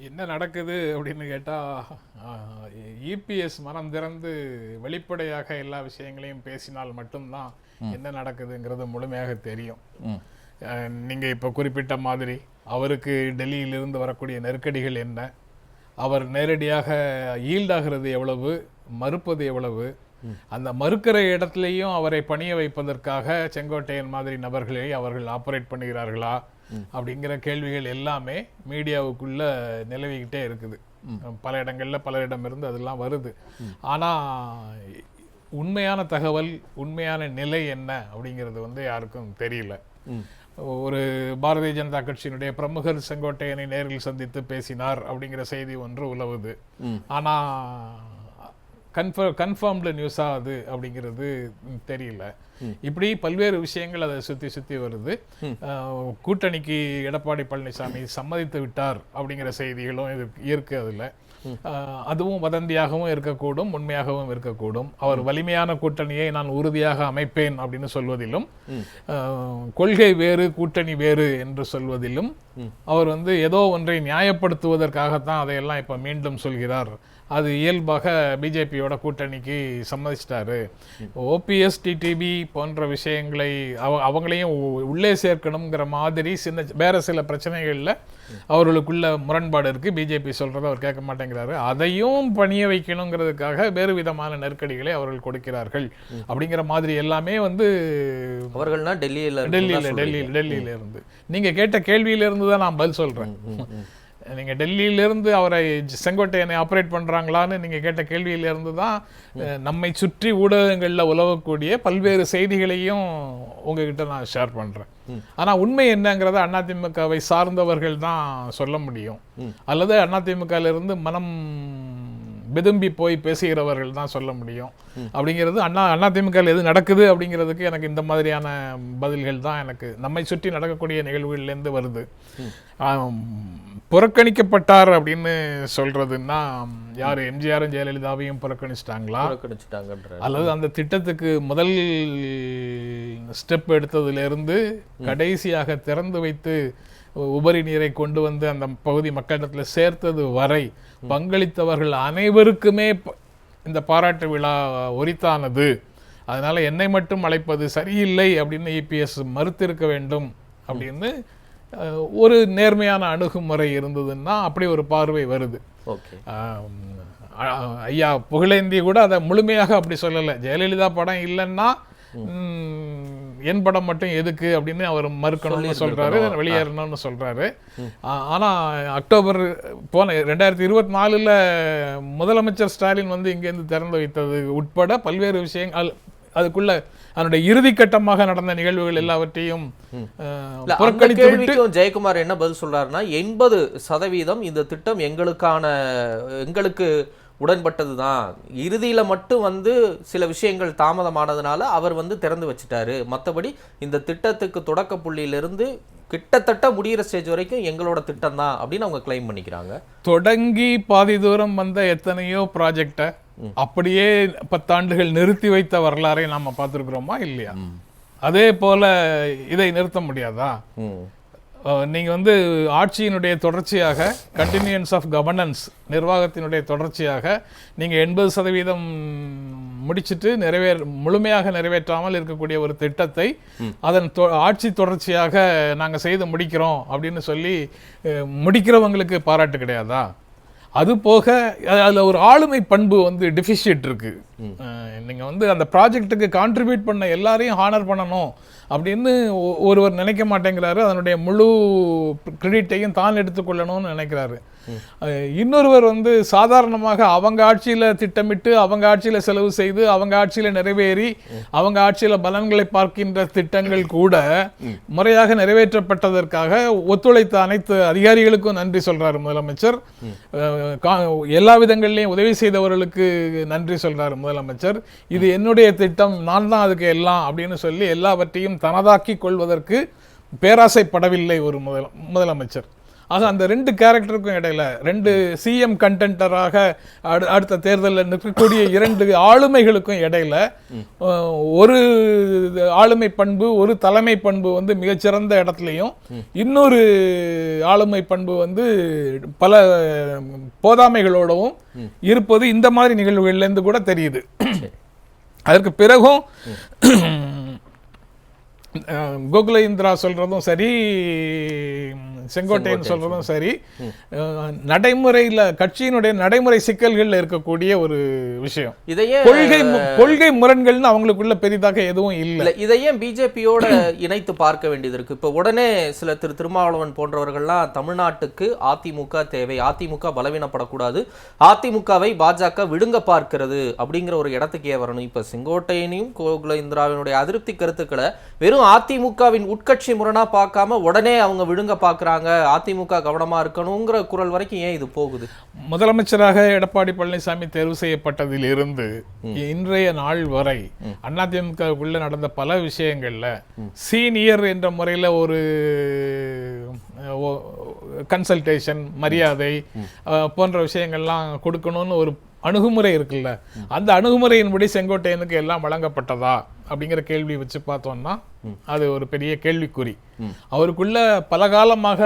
என்ன நடக்குது அப்படின்னு கேட்டால் இபிஎஸ் மனம் திறந்து வெளிப்படையாக எல்லா விஷயங்களையும் பேசினால் மட்டும்தான் என்ன நடக்குதுங்கிறது முழுமையாக தெரியும். ம். அஹ், நீங்க இப்போ குறிப்பிட்ட மாதிரி அவருக்கு டெல்லியிலிருந்து வரக்கூடிய நெருக்கடிகள் என்ன? அவர் நேரடியாக ஈல்டாகிறது எவ்வளவு? மறுப்பது எவ்வளவு? அந்த மறுக்கிற இடத்துலையும் அவரை பணிய வைப்பதற்காக செங்கோட்டையன் மாதிரி நபர்களை அவர்கள் ஆபரேட் பண்ணுகிறார்களா அப்படிங்கிற கேள்விகள் எல்லாமே மீடியாவுக்குள்ள நிலவிக்கிட்டே இருக்குது. பல இடங்கள்ல பலரிடமிருந்து அதெல்லாம் வருது. ஆனா உண்மையான தகவல் உண்மையான நிலை என்ன அப்படிங்கிறது வந்து யாருக்கும் தெரியல. ஒரு பாரதிய ஜனதா கட்சியினுடைய பிரமுகர் செங்கோட்டையனை நேரில் சந்தித்து பேசினார் அப்படிங்கிற செய்தி ஒன்று உலவுது ஆனா கன்ஃபர் கன்ஃபார்ம்டு நியூஸா அது அப்படிங்கிறது தெரியல. இப்படி பல்வேறு விஷயங்கள் அதை சுத்தி சுத்தி வருது. கூட்டணிக்கு எடப்பாடி பழனிசாமி சம்மதித்து விட்டார் அப்படிங்கிற செய்திகளும் இது இருக்கு அதுல. அதுவும் வதந்தியாகவும் இருக்கக்கூடும் உண்மையாகவும் இருக்கக்கூடும். அவர் வலிமையான கூட்டணியை நான் உறுதியாக அமைப்பேன் அப்படின்னு சொல்வதிலும் கொள்கை வேறு கூட்டணி வேறு என்று சொல்வதிலும் அவர் வந்து ஏதோ ஒன்றை நியாயப்படுத்துவதற்காகத்தான் அதையெல்லாம் இப்ப மீண்டும் சொல்கிறார். அது இயல்பாக பிஜேபியோட கூட்டணிக்கு சம்மதிச்சிட்டாரு. ஓபிஎஸ் டிடிபி போன்ற விஷயங்களை அவ அவங்களையும் உள்ளே சேர்க்கணுங்கிற மாதிரி சின்ன வேற சில பிரச்சனைகள்ல அவர்களுக்குள்ள முரண்பாடு இருக்கு. பிஜேபி சொல்றதை அவர் கேட்க மாட்டேங்கிறாரு. அதையும் பணிய வைக்கணுங்கிறதுக்காக வேறு விதமான நெருக்கடிகளை அவர்கள் கொடுக்கிறார்கள். அப்படிங்கிற மாதிரி எல்லாமே வந்து அவர்கள்னா டெல்லியில டெல்லியில டெல்லியில் டெல்லியில இருந்து. நீங்க கேட்ட கேள்வியில இருந்து தான் நான் பதில் சொல்றேன். நீங்க டெல்லியில இருந்து அவரை செங்கோட்டையனை ஆபரேட் பண்றாங்களான்னு நீங்க கேட்ட கேள்வியில இருந்து தான் நம்மை சுற்றி ஊடகங்கள்ல உலவக்கூடிய பல்வேறு செய்திகளையும் உங்ககிட்ட நான் ஷேர் பண்றேன். ஆனா உண்மை என்னங்கிறத அதிமுகவை சார்ந்தவர்கள் தான் சொல்ல முடியும். அல்லது அதிமுகல இருந்து மனம் விரும்பி போய் பேசுகிறவர்கள் தான் சொல்ல முடியும். அப்படிங்கிறது அண்ணா அதிமுக எது நடக்குது அப்படிங்கிறதுக்கு எனக்கு இந்த மாதிரியான பதில்கள் தான் எனக்கு நம்மை சுற்றி நடக்கக்கூடிய நிகழ்வுகள்லேருந்து வருது. புறக்கணிக்கப்பட்டார் அப்படின்னு சொல்றதுன்னா யார்? எம்ஜிஆரும் ஜெயலலிதாவையும் புறக்கணிச்சிட்டாங்களா? புறக்கணிச்சுட்டாங்கன்ற அல்லது அந்த திட்டத்துக்கு முதல் ஸ்டெப் எடுத்ததிலிருந்து கடைசியாக திறந்து வைத்து உபரி நீரை கொண்டு வந்து அந்த பகுதி மக்களிடத்தில் சேர்த்தது வரை பங்களித்தவர்கள் அனைவருக்குமே இந்த பாராட்டு விழா உரித்தானது அதனால என்னை மட்டும் அழைப்பது சரியில்லை அப்படின்னு இபிஎஸ் மறுத்திருக்க வேண்டும் அப்படின்னு ஒரு நேர்மையான அணுகுமுறை இருந்ததுன்னா அப்படி ஒரு பார்வை வருது. ஐயா புகழேந்தி கூட அதை முழுமையாக அப்படி சொல்லலை. ஜெயலலிதா படம் இல்லைன்னா என் படம் மட்டும் எதுக்கு அப்படின்னு அவர் மறுக்கணும்னு சொல்றாரு வெளியேறணும்னு சொல்றாரு. ஆ- ஆனா அக்டோபர் போன ரெண்டாயிரத்தி இருபத்தி நாலுல முதலமைச்சர் ஸ்டாலின் வந்து இங்கேருந்து திறந்து வைத்தது உட்பட பல்வேறு விஷயங்கள் அதுக்குள்ள அதனுடைய இறுதி கட்டமாக நடந்த நிகழ்வுகள் எல்லாவற்றையும் புறக்கணித்து ஜெயக்குமார் என்ன பதில் சொல்றாருன்னா எண்பது சதவீதம் இந்த திட்டம் எங்களுக்கான எங்களுக்கு உடன்பட்டது தான் இறுதியில மட்டும் வந்து சில விஷயங்கள் தாமதமானதுனால அவர் வந்து திறந்து வச்சுட்டாரு. மற்றபடி இந்த திட்டத்துக்கு தொடக்க புள்ளியிலிருந்து கிட்டத்தட்ட முடியிற ஸ்டேஜ் வரைக்கும் எங்களோட திட்டம் தான் அப்படின்னு அவங்க கிளைம் பண்ணிக்கிறாங்க. தொடங்கி பாதி தூரம் வந்த எத்தனையோ ப்ராஜெக்டை அப்படியே பத்தாண்டுகள் நிறுத்தி வைத்த வரலாறை நாம பார்த்துருக்குறோமா இல்லையா? அதே போல இதை நிறுத்த முடியாதா? ம் அஹ், நீங்க வந்து ஆட்சியினுடைய தொடர்ச்சியாக கண்டினியூன்ஸ் ஆஃப் கவர்னன்ஸ் நிர்வாகத்தினுடைய தொடர்ச்சியாக நீங்க எண்பது சதவீதம் முடிச்சிட்டு நிறைவேற முழுமையாக நிறைவேற்றாமல் இருக்கக்கூடிய ஒரு திட்டத்தை அதன் தொ- ஆட்சி தொடர்ச்சியாக நாங்க செய்து முடிக்கிறோம் அப்படின்னு சொல்லி முடிக்கிறவங்களுக்கு பாராட்டு கிடையாதா? அது போக அதுல ஒரு ஆளுமை பண்பு வந்து டிஃபிஷியட் இருக்கு. அஹ், நீங்க வந்து அந்த ப்ராஜெக்ட்டுக்கு கான்ட்ரிபியூட் பண்ண எல்லாரையும் ஹானர் பண்ணணும். அப்படின்னு ஒ- ஒருவர் நினைக்க மாட்டேங்கிறாரு. அதனுடைய முழு கிரெடிட்டையும் தான் எடுத்துக்கொள்ளணும்னு நினைக்கிறாரு. இன்னொருவர் வந்து சாதாரணமாக அவங்க ஆட்சியில் திட்டமிட்டு அவங்க ஆட்சியில் செலவு செய்து அவங்க ஆட்சியில் நிறைவேறி அவங்க ஆட்சியில் பலன்களை பார்க்கின்ற திட்டங்கள் கூட முறையாக நிறைவேற்றப்பட்டதற்காக ஒத்துழைத்த அனைத்து அதிகாரிகளுக்கும் நன்றி சொல்கிறார் முதலமைச்சர். கா- எல்லா விதங்கள்லையும் உதவி செய்தவர்களுக்கு நன்றி சொல்கிறார் முதலமைச்சர். இது என்னுடைய திட்டம் நான் தான் அதுக்கு எல்லாம் அப்படின்னு சொல்லி எல்லாவற்றையும் தனதாக்கி கொள்வதற்கு பேராசைப்படவில்லை ஒரு முதல முதலமைச்சர். ஆக அந்த ரெண்டு கேரக்டருக்கும் இடையில ரெண்டு சிஎம் கண்டென்டராக அடுத்த தேர்தலில் நிற்கக்கூடிய இரண்டு ஆளுமைகளுக்கும் இடையில ஒரு ஆளுமை பண்பு ஒரு தலைமை பண்பு வந்து மிகச்சிறந்த இடத்துலையும் இன்னொரு ஆளுமை பண்பு வந்து பல போதாமைகளோடவும் இருப்பது இந்த மாதிரி நிகழ்வுகள்ல இருந்து கூட தெரியுது. அதற்கு பிறகும் கோகுல இந்திரா சொல்றதும் சரி செங்கோட்டையன் சொல்றதும் சரி. நடைமுறையில கட்சியினுடைய நடைமுறை சிக்கல்கள்ல இருக்கக்கூடிய ஒரு விஷயம். இதையே கொள்கை கொள்கை முரண்கள்னு அவங்களுக்குள்ள பெரிதாக எதுவும் இல்லை. இதையே பிஜேபியோட இணைத்து பார்க்க வேண்டியது இருக்கு. இப்ப உடனே சில திரு திருமாவளவன் போன்றவர்கள்லாம் தமிழ்நாட்டுக்கு அதிமுக தேவை. அதிமுக பலவீனப்படக்கூடாது. அதிமுகவை பாஜக விடுங்க பார்க்கிறது அப்படிங்கிற ஒரு இடத்துக்கு வரணும். இப்ப செங்கோட்டையனையும் கோகுல இந்திராவினுடைய அதிருப்தி கருத்துக்களை வெறும் அதிமுகவின் உட்கட்சி முரணா பார்க்காம உடனே அவங்க விழுங்க பார்க்கறாங்க. அதிமுக கவனமா இருக்கணுங்கிற குரல் வரைக்கும் ஏன் இது போகுது? முதலமைச்சராக எடப்பாடி பழனிசாமி தேர்வு செய்யப்பட்டதில் இருந்து இன்றைய நாள் வரை அதிமுகவுக்குள்ள நடந்த பல விஷயங்கள்ல சீனியர் என்ற முறையில ஒரு கன்சல்டேஷன் மரியாதை போன்ற விஷயங்கள்லாம் கொடுக்கணும்னு ஒரு அணுகுமுறை இருக்குல்ல. அந்த அணுகுமுறையின்படி செங்கோட்டையனுக்கு எல்லாம் வழங்கப்பட்டதா? அப்படிங்கிற கேள்வி வச்சு பார்த்தோம்னா அது ஒரு பெரிய கேள்விக்குறி. அவருக்குள்ள பல காலமாக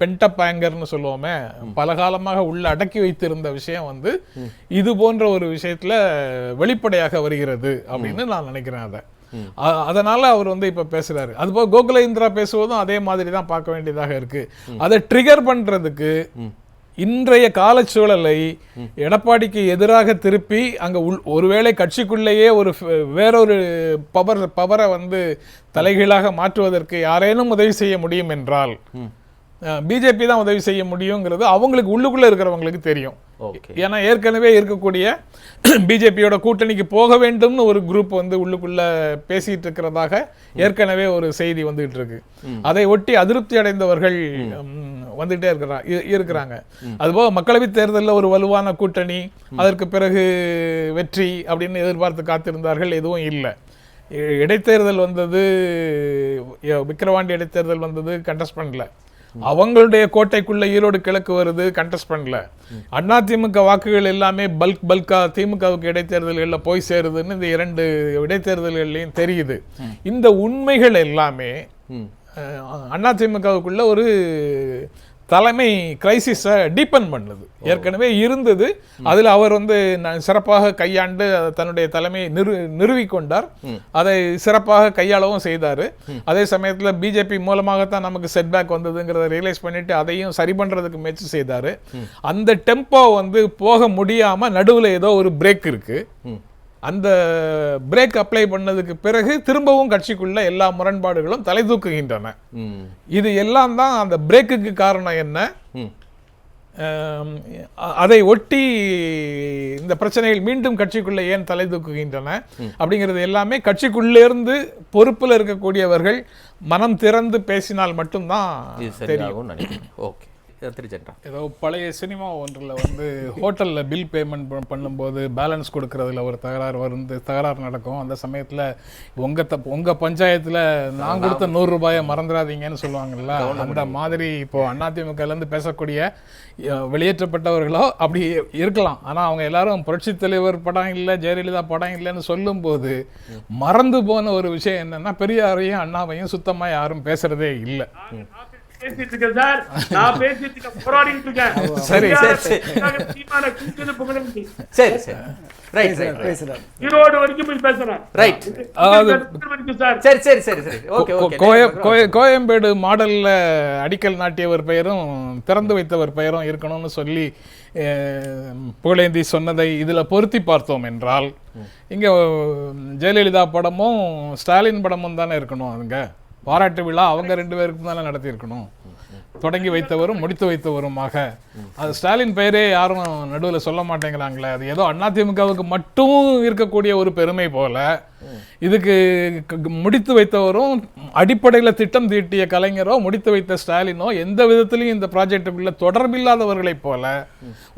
பென்டப் ஆங்கர்னு சொல்லுவோமே பல காலமாக உள்ள அடக்கி வைத்திருந்த விஷயம் வந்து இது போன்ற ஒரு விஷயத்துல வெளிப்படையாக வருகிறது அப்படின்னு நான் நினைக்கிறேன் அதை. அதனால அவர் வந்து இப்ப பேசுறாரு. அதுபோக கோகுல இந்திரா பேசுவதும் அதே மாதிரி தான் பார்க்க வேண்டியதாக இருக்கு. அதை ட்ரிகர் பண்றதுக்கு இன்றைய காலச்சூழலை எடப்பாடிக்கு எதிராக திருப்பி அங்க உள் ஒருவேளை கட்சிக்குள்ளேயே ஒரு வேறொரு பவர் பவரை வந்து தலைகீழாக மாற்றுவதற்கு யாரேனும் உதவி செய்ய முடியும் என்றால் பிஜேபி தான் உதவி செய்ய முடியுங்கிறது அவங்களுக்கு உள்ளுக்குள்ள இருக்கிறவங்களுக்கு தெரியும். ஏன்னா ஏற்கனவே இருக்கக்கூடிய பிஜேபியோட கூட்டணிக்கு போக வேண்டும்னு ஒரு குரூப் வந்து உள்ளுக்குள்ள பேசிட்டு இருக்கிறதாக ஏற்கனவே ஒரு செய்தி வந்துகிட்டு இருக்கு. அதை ஒட்டி அதிருப்தி அடைந்தவர்கள் ம், வந்துட்டே இருக்கிறா இ- இருக்கிறாங்க. அதுபோக மக்களவைத் தேர்தலில் ஒரு வலுவான கூட்டணி அதற்கு பிறகு வெற்றி அப்படின்னு எதிர்பார்த்து காத்திருந்தார்கள் எதுவும் இல்லை. இடைத்தேர்தல் வந்தது விக்கிரவாண்டி இடைத்தேர்தல் வந்தது கண்டஸ்ட் பண்ணல. அவங்களுடைய கோட்டைக்குள்ள ஈரோடு கிழக்கு வருது கண்டஸ்ட் பண்ணல. அதிமுக வாக்குகள் எல்லாமே பல்க் பல்கா திமுகவுக்கு இடைத்தேர்தல்கள்ல போய் சேருதுன்னு இந்த இரண்டு இடைத்தேர்தல்கள்லையும் தெரியுது. இந்த உண்மைகள் எல்லாமே அதிமுகவுக்குள்ள ஒரு தலைமை கிரைசிஸை டீப்பன் பண்ணுது. ஏற்கனவே இருந்தது. அதில் அவர் வந்து சிறப்பாக கையாண்டு தன்னுடைய தலைமையை நிறு நிறுவிக்கொண்டார். அதை சிறப்பாக கையாளவும் செய்தார். அதே சமயத்தில் பிஜேபி மூலமாகத்தான் நமக்கு செட்பேக் வந்ததுங்கிறத ரியலைஸ் பண்ணிட்டு அதையும் சரி பண்றதுக்கு முயற்சி செய்தார். அந்த டெம்போ வந்து போக முடியாம நடுவில் ஏதோ ஒரு பிரேக் இருக்கு. ம். அந்த பிரேக் அப்ளை பண்ணதுக்கு பிறகு திரும்பவும் கட்சிக்குள்ள எல்லா முரண்பாடுகளும் தலை தூக்குகின்றன. இது எல்லாம் தான் அந்த பிரேக்குக்கு காரணம் என்ன? அதை ஒட்டி இந்த பிரச்சனைகள் மீண்டும் கட்சிக்குள்ள ஏன் தலை தூக்குகின்றன? அப்படிங்கிறது எல்லாமே கட்சிக்குள்ளேருந்து பொறுப்புல இருக்கக்கூடியவர்கள் மனம் திறந்து பேசினால் மட்டும்தான் நினைக்கிறேன். ஓகே. திருச்சென்றா ஏதோ பழைய சினிமா ஒன்றில் வந்து ஹோட்டலில் பில் பேமெண்ட் பண்ணும்போது பேலன்ஸ் கொடுக்கறதுல ஒரு தகராறு வந்து தகராறு நடக்கும். அந்த சமயத்தில் உங்கள் த உங்கள் பஞ்சாயத்தில் நான் கொடுத்த நூறு ரூபாயை மறந்துடாதீங்கன்னு சொல்லுவாங்கல்ல அந்த மாதிரி இப்போ அதிமுகலேருந்து பேசக்கூடிய வெளியேற்றப்பட்டவர்களோ அப்படி இருக்கலாம். ஆனால் அவங்க எல்லாரும் புரட்சி தலைவர் படம் இல்லை ஜெயலலிதா படம் இல்லைன்னு சொல்லும்போது மறந்து போன ஒரு விஷயம் என்னன்னா பெரியாரையும் அண்ணாவையும் சுத்தமாக யாரும் பேசுறதே இல்லை. பேசிட்டு இருக்கேன் சார். நான் பேசிட்டு இருக்கேன் போராடிட்டு இருக்கேன். சரி, சரி, சரி. ரைட் ரைட் பேசுறாரு. ஈரோடு வரைக்கும் போய் பேசுறேன். Right sir. சரி சரி சரி சரி. ஓகே ஓகே கோய- கோய- கோயம்பேடு மாடல்ல அடிக்கல் நாட்டியவர் பெயரும் திறந்து வைத்தவர் பெயரும் இருக்கணும்னு சொல்லி புகழேந்தி சொன்னதை இதுல பொருத்தி பார்த்தோம் என்றால் இங்க ஜெயலலிதா படமும் ஸ்டாலின் படமும் தானே இருக்கணும் அதுங்க பாராட்டு விழா அவங்க ரெண்டு பேருக்கும் தானே நடத்தியிருக்கணும். தொடங்கி வைத்தவரும் முடித்து வைத்தவருமாக. அது ஸ்டாலின் பெயரே யாரும் நடுவில் சொல்ல மாட்டேங்கிறாங்களே அது ஏதோ அதிமுகவுக்கு மட்டும் இருக்கக்கூடிய ஒரு பெருமை போல. இதுக்கு முடித்து வைத்தவரும் அடிப்படையில் திட்டம் தீட்டிய கலைஞரோ முடித்து வைத்த ஸ்டாலினோ எந்த விதத்திலையும் இந்த ப்ராஜெக்டுக்குள்ள தொடர்பில்லாதவர்களைப் போல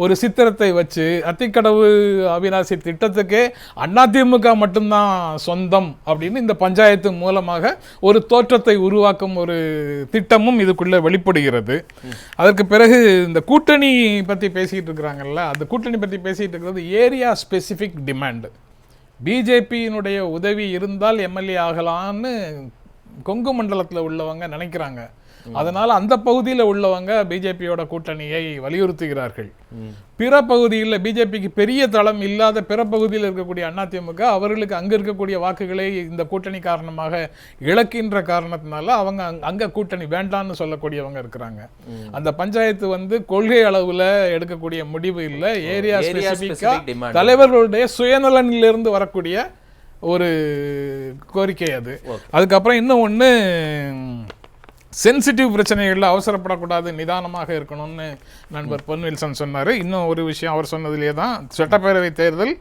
ஒரு சித்திரத்தை வச்சு அத்திக்கடவு அவிநாசி திட்டத்துக்கே அதிமுக மட்டும்தான் சொந்தம் அப்படின்னு இந்த பஞ்சாயத்து மூலமாக ஒரு தோற்ற தோற்றத்தை உருவாக்கும் ஒரு திட்டமும் இதுக்குள்ள வெளிப்படுகிறது. அதற்கு பிறகு இந்த கூட்டணி பத்தி பேசிட்டு இருக்கிறாங்கல்ல அந்த கூட்டணி பத்தி பேசிட்டு இருக்கிறது ஏரியா ஸ்பெசிபிக் டிமாண்ட். பிஜேபியினுடைய உதவி இருந்தால் எம்எல்ஏ ஆகலான்னு கொங்கு மண்டலத்துல உள்ளவங்க நினைக்கிறாங்க. அதனால அந்த பகுதியில் உள்ளவங்க பிஜேபியோட கூட்டணியை வலியுறுத்துகிறார்கள். பிற பகுதியில் பிஜேபிக்கு பெரிய தளம் இல்லாத பிற பகுதியில் இருக்கக்கூடிய அதிமுக அவர்களுக்கு அங்க இருக்கக்கூடிய வாக்குகளை இந்த கூட்டணி காரணமாக இழக்கின்ற காரணத்தினால அவங்க அங்க- கூட்டணி வேண்டாம்னு சொல்லக்கூடியவங்க இருக்கிறாங்க. அந்த பஞ்சாயத்து வந்து கொள்கை அளவுல எடுக்கக்கூடிய முடிவு இல்லை. Area demand. தலைவர்களுடைய சுயநலனிலிருந்து வரக்கூடிய ஒரு கோரிக்கை அது. அதுக்கப்புறம் இன்னும் ஒண்ணு சென்சிட்டிவ் பிரச்சனைகளில் அவசரப்படக்கூடாது நிதானமாக இருக்கணும்னு நண்பர் பொன் வில்சன் சொன்னார். இன்னும் ஒரு விஷயம் அவர் சொன்னதிலே தான் சட்டப்பேரவை தேர்தல்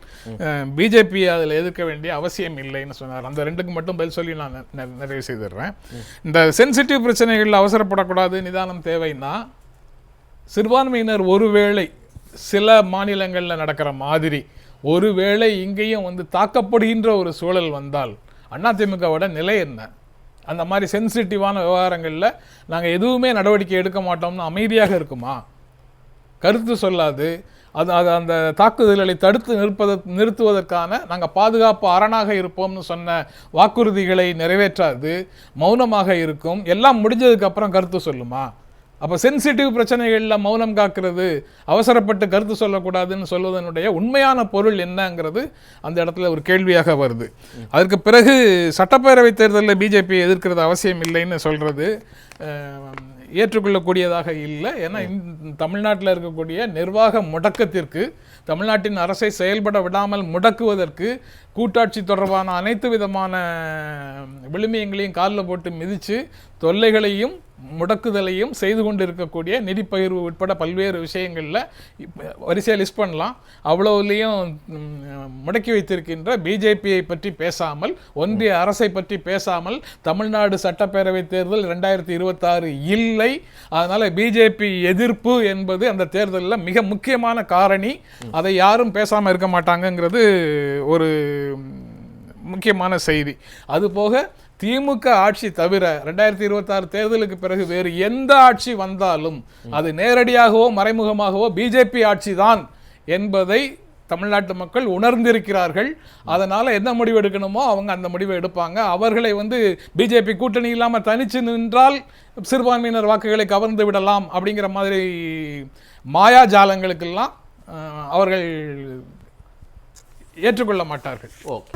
பிஜேபி அதில் எதிர்க்க வேண்டிய அவசியம் இல்லைன்னு சொன்னார். அந்த ரெண்டுக்கு மட்டும் பதில் சொல்லி நான் நிறைவு செய்திடுறேன். இந்த சென்சிட்டிவ் பிரச்சனைகளில் அவசரப்படக்கூடாது நிதானம் தேவைன்னா சிறுபான்மையினர் ஒருவேளை சில மாநிலங்களில் நடக்கிற மாதிரி ஒருவேளை இங்கேயும் வந்து தாக்கப்படுகின்ற ஒரு சூழல் வந்தால் அதிமுகவோட நிலை என்ன? அந்த மாதிரி சென்சிட்டிவான விவகாரங்களில் நாங்கள் எதுவுமே நடவடிக்கை எடுக்க மாட்டோம்னு அமைதியாக இருக்குமா? கருத்து சொல்லாது. அது அது அந்த தாக்குதல்களை தடுத்து நிற்பத நிறுத்துவதற்கான நாங்கள் பாதுகாப்பு அரணாக இருப்போம்னு சொன்ன வாக்குறுதிகளை நிறைவேற்றாது. மௌனமாக இருக்கும். எல்லாம் முடிஞ்சதுக்கப்புறம் கருத்து சொல்லுமா? அப்போ சென்சிட்டிவ் பிரச்சனைகளில் மௌனம் காக்கிறது அவசரப்பட்டு கருத்து சொல்லக்கூடாதுன்னு சொல்வதனுடைய உண்மையான பொருள் என்னங்கிறது அந்த இடத்துல ஒரு கேள்வியாக வருது. அதற்கு பிறகு சட்டப்பேரவை தேர்தலில் பிஜேபி எதிர்க்கிறது அவசியம் இல்லைன்னு சொல்கிறது ஏற்றுக்கொள்ளக்கூடியதாக இல்லை. ஏன்னா தமிழ்நாட்டில் இருக்கக்கூடிய நிர்வாக முடக்கத்திற்கு தமிழ்நாட்டின் அரசை செயல்பட விடாமல் முடக்குவதற்கு கூட்டாட்சி தொடர்பான அனைத்து விதமான விழுமியங்களையும் காலில் போட்டு மிதித்து தொல்லைகளையும் முடக்குதலையும் செய்து கொண்டிருக்கக்கூடிய நிதி பகிர்வு உட்பட பல்வேறு விஷயங்களில் வரிசையாக லிஸ்ட் பண்ணலாம். அவ்வளவுலேயும் முடக்கி வைத்திருக்கின்ற பிஜேபியை பற்றி பேசாமல் ஒன்றிய அரசை பற்றி பேசாமல் தமிழ்நாடு சட்டப்பேரவை தேர்தல் ரெண்டாயிரத்தி இருபத்தாறு இல்லை. அதனால் பிஜேபி எதிர்ப்பு என்பது அந்த தேர்தலில் மிக முக்கியமான காரணி. அதை யாரும் பேசாமல் இருக்க மாட்டாங்கங்கிறது ஒரு முக்கியமான செய்தி. அதுபோக திமுக ஆட்சி தவிர ரெண்டாயிரத்தி இருபத்தாறு தேர்தலுக்கு பிறகு வேறு எந்த ஆட்சி வந்தாலும் அது நேரடியாகவோ மறைமுகமாகவோ பிஜேபி ஆட்சி தான் என்பதை தமிழ்நாட்டு மக்கள் உணர்ந்திருக்கிறார்கள். அதனால என்ன முடிவு எடுக்கணுமோ அவங்க அந்த முடிவை எடுப்பாங்க. அவர்களை வந்து பிஜேபி கூட்டணி இல்லாமல் தனிச்சு நின்றால் சிறுபான்மையினர் வாக்குகளை கவர்ந்து விடலாம் அப்படிங்கிற மாதிரி மாயாஜாலங்களுக்கெல்லாம் அவர்கள் ஏற்றுக்கொள்ள மாட்டார்கள். ஓகே.